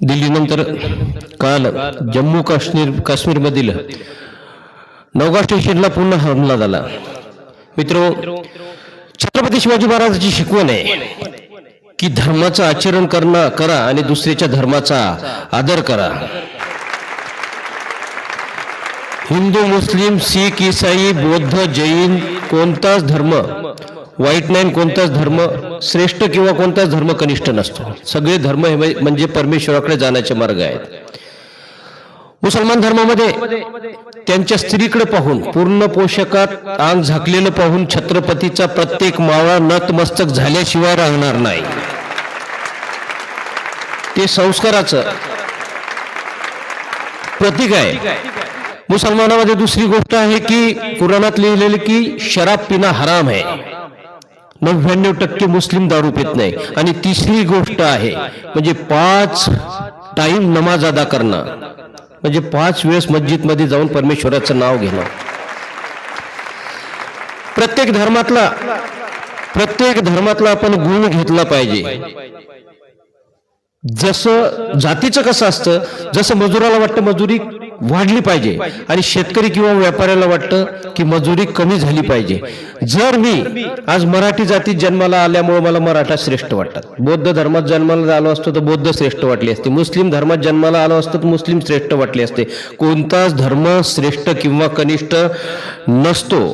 दिल्लीनंतर काल जम्मू काश्मीर काश्मीरमधील नौगा स्टेशनला पुन्हा हमला झाला. मित्र छत्रपती शिवाजी महाराजांची शिकवण आहे की धर्माचं आचरण करणं करा आणि दुसऱ्याच्या धर्माचा आदर करा. हिंदू मुस्लिम सिख इसाई बौद्ध जैन कोणताच धर्म वाईट नाही कोणताच धर्म श्रेष्ठ किंवा कोणताच धर्म कनिष्ठ नसतो. सगळे धर्म हे म्हणजे परमेश्वराकडे जाण्याचे मार्ग आहेत. मुसलमान धर्मामध्ये त्यांच्या स्त्रीकडे पाहून पूर्ण पोषकात अंग झाकलेलं पाहून छत्रपतीचा प्रत्येक मावळा नतमस्तक झाल्याशिवाय राहणार नाही. ते संस्काराचं प्रतीक आहे. मुसलमानामध्ये दुसरी गोष्ट आहे की कुराणात लिहिलेली की शराब पिणं हराम आहे. नव्याण्णव टक्के मुस्लिम दारू पित नाही. आणि तिसरी गोष्ट आहे म्हणजे पाच टाइम नमाज अदा करणं. म्हणजे पाच वेळेस मस्जिदमध्ये जाऊन परमेश्वराचं नाव घेणं. प्रत्येक धर्मातला प्रत्येक धर्मातला आपण गुण घेतला पाहिजे. जसं जातीचं कसं असतं जसं मजुराला वाटतं मजुरी वाढली पाहिजे. आणि शेतकरी किंवा व्यापाऱ्याला वाटतं की मजुरी कमी झाली पाहिजे. जर मी आज मराठी जातीत जन्माला आल्यामुळे मला मराठा श्रेष्ठ वाटतात. बौद्ध धर्मात जन्माला आलो असतो तर बौद्ध श्रेष्ठ वाटली असते. मुस्लिम धर्मात जन्माला आलो असतो तर मुस्लिम श्रेष्ठ वाटले असते. कोणताच धर्म श्रेष्ठ किंवा कनिष्ठ नसतो.